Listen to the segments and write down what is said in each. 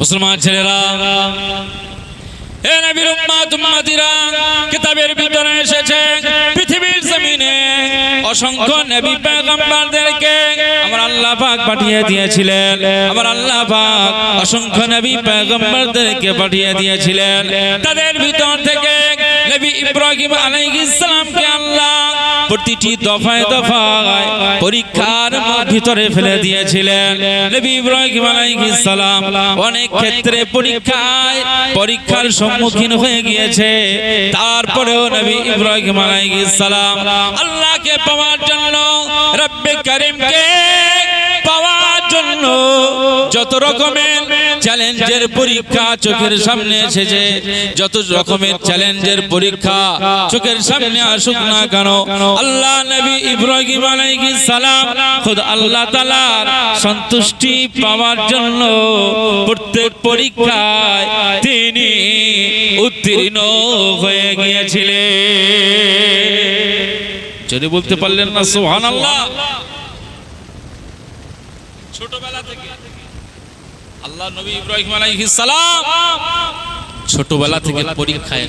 মুসলমান ছেলেরা হে নবীর উম্মাত উম্মাতিরা, কিতাবের ভিতরে এসেছে, পৃথিবীর জমিনে অসংখ্য নবী পয়গম্বরদেরকে আমার আল্লাহ পাক পাঠিয়ে দিয়েছিলেন। আমার আল্লাহ পাক অসংখ্য নবী পয়গম্বরদেরকে পাঠিয়ে দিয়েছিলেন। তাদের ভিতর থেকে নবী ইব্রাহিম আলাইহিস সালামকে আল্লাহ প্রতিটি দফায় দফায় পরীক্ষার ভিতরে ফেলে দিয়েছিলেন। নবী ইব্রাহিম আলাইহিস সালাম অনেক ক্ষেত্রে পরীক্ষায় পরীক্ষার সম্মুখীন হয়ে গিয়েছে। তারপরেও নবী ইব্রাহিম আলাইহিস সালাম আল্লাহকে পাওয়ার জন্য, রব্বে করিমকে পাওয়ার জন্য যত রকমের চ্যালেঞ্জের পরীক্ষা চোখের সামনে এসেছে। যত রকমের চ্যালেঞ্জের পরীক্ষা চোখের সামনে আসুক না কেন, আল্লাহ নবী ইব্রাহিম আলাইহিস সালাম খুদ আল্লাহ তাআলার সন্তুষ্টি পাওয়ার জন্য প্রত্যেক পরীক্ষায় তিনি উত্তীর্ণ হয়ে গিয়েছিলেন। যদি বলতে পারলেন না, সুবহানাল্লাহ। ছোটবেলা থেকে আল্লাহ নবী ইব্রাহিম আলাইহিস সালাম ছোটবেলা থেকে পরীক্ষায়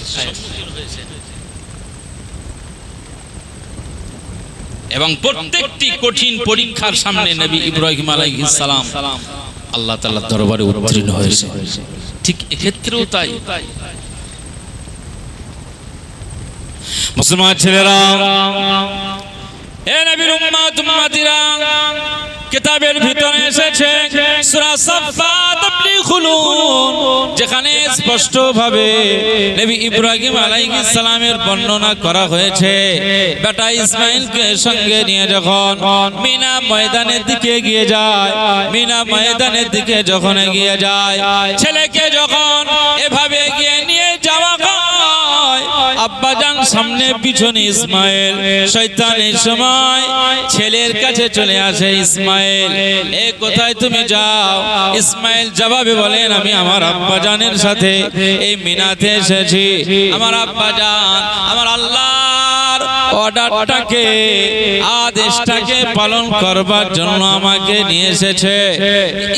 এবং প্রত্যেকটি কঠিন পরীক্ষার সামনে নবী ইব্রাহিম আলাইহিস সালাম আল্লাহ তাআলার দরবারে উত্তীর্ণ হয়েছে। ঠিক এক্ষেত্রেও তাই। মুসলমান ছেলেরা, এ নবীর উম্মাত, উম্মাতিরা কিতাবের ভিতরে এসেছে সূরা সাফফাত আপনি খুলুন, যেখানে স্পষ্ট ভাবে নবী ইব্রাহিম আলাইহিস সালামের বর্ণনা করা হয়েছে। বেটা ইসমাইলকে সঙ্গে নিয়ে যখন মিনা ময়দানের দিকে গিয়ে যায়, মিনা ময়দানের দিকে যখন এগিয়ে যায়, ছেলেকে যখন এভাবে এগিয়ে সামনে পিছনে ইসমাইল। শয়তানের সময় ছেলের কাছে চলে আসে ইসমাইল। এ কোথায় তুমি যাও? ইসমাইল জবাবে বলেন, আমি আমার আব্বাজানের সাথে এই মিনাতে এসেছি। আমার আব্বাজান আমার আল্লাহর অর্ডারটাকে, আদেশটাকে পালন করবার জন্য আমাকে নিয়ে এসেছে।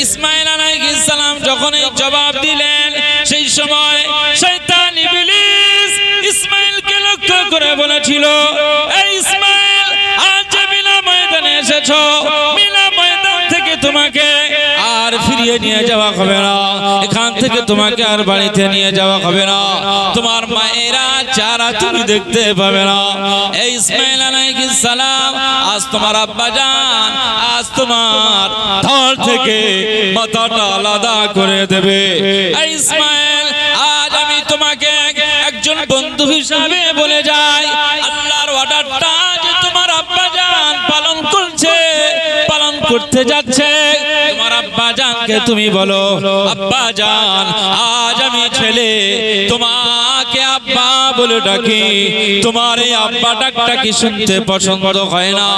ইসমাইল আলাইহিস সালাম যখন এই জবাব দিলেন, সেই সময় শয়তান বলেছিল আজ যে মিনা ময়দানে মিনা ময়দান থেকে তোমাকে আর ফিরিয়ে নিয়ে যাওয়া হবে না। এখান থেকে তোমাকে আর বাড়িতে নিয়ে যাওয়া হবে না। তোমার মায়েরা তুমি দেখতে পাবে না। এই সালাম, আজ তোমার আব্বা জান, আজ তোমার থেকে মাথাটা আলাদা করে দেবে। এই ইসমাইল, আজ আমি তোমাকে একজন বন্ধু হিসাবে করতে যাচ্ছে। তোমার আব্বা জানকে তুমি বলো, আব্বা জান, আজ আমি ছেলে, তোমাকে আব্বা বলে ডাকি। তোমার এই আব্বা ডাকটা কি শুনতে পছন্দ হয় না?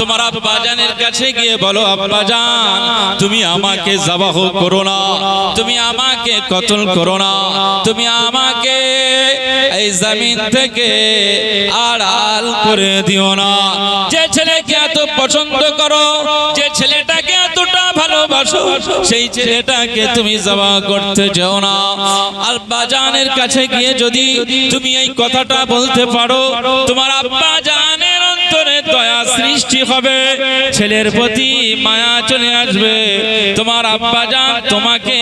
তোমার আব্বা জানের কাছে গিয়ে বলো, আব্বা জান, তুমি আমাকে জবাহ করো না, তুমি আমাকে কতল করো না, তুমি আমাকে এই জমিন থেকে আড়াল করে দিও না। যে ছেলেকে এত পছন্দ করো, যে ভালোবাসো সেই ছেলেটাকে তুমি জবা করতে যাও না। কাছে গিয়ে যদি তুমি এই কথাটা বলতে পারো তোমার আব্বা জানের অন্তরে দয়া সৃষ্টি হবে। ছেলের প্রতি মায়া চলে আসবে। তোমার আব্বা জান তোমাকে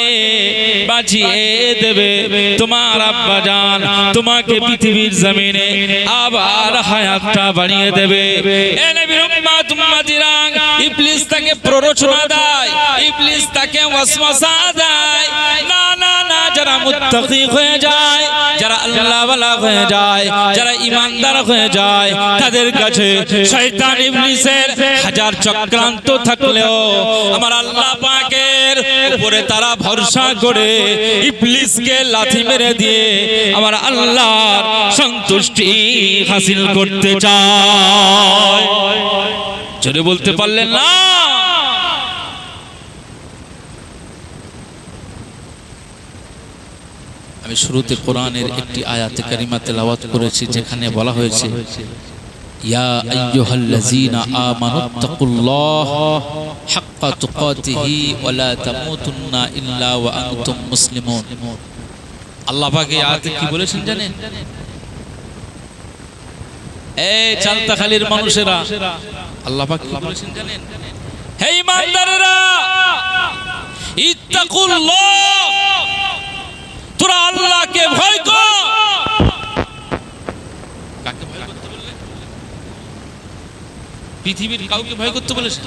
বাঁচিয়ে দেবে। তোমার আব্বা জান তোমাকে পৃথিবীর জমিনে আবার হায়াতটা বাড়িয়ে দেবে। এ নবীর ইবলিস তাকে প্ররোচনা দেয় ইবলিস তাকে ওয়াসওয়াসা দেয়। যারা মুত্তাকি হয়ে যায়, যারা আল্লাহ ওয়ালা হয়ে যায়, যারা ইমানদার হয়ে যায়, তাদের কাছে শয়তান ইবলিসের হাজার চক্রান্ত থাকলেও আমার আল্লাহ পাকের উপরে তারা ভরসা করে ইবলিসকে লাথি মেরে দিয়ে আমার আল্লাহর সন্তুষ্টি হাসিল করতে চায়। যদি বলতে পারলেন না? আমি শুরুতে কোরআনের একটি আয়াতে কারিমা তেলাওয়াত করেছি, যেখানে বলা হয়েছে, ইয়া আইয়ুহাল্লাযীনা হাক্কা তুকাতিহি তামুতুন্না ইল্লা ওয়া আনতুম মুসলিমুন। আল্লাহ পাক এই আয়াতে কি বলেছেন জানেন? এই মানুষেরা, আল্লাহ পাক কি বলেছেন জানেন? হে ইমানদারেরা, ইত্তাকুল্লাহ পৃথিবীর কাউকে ভয় করতে বলেছে?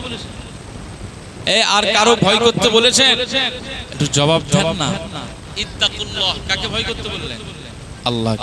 এ আর কারও ভয় করতে বলেছেন একটু জবাব দেন না। ইত্তাকুল্লাহ কাকে ভয় করতে বললেন? আল্লাহ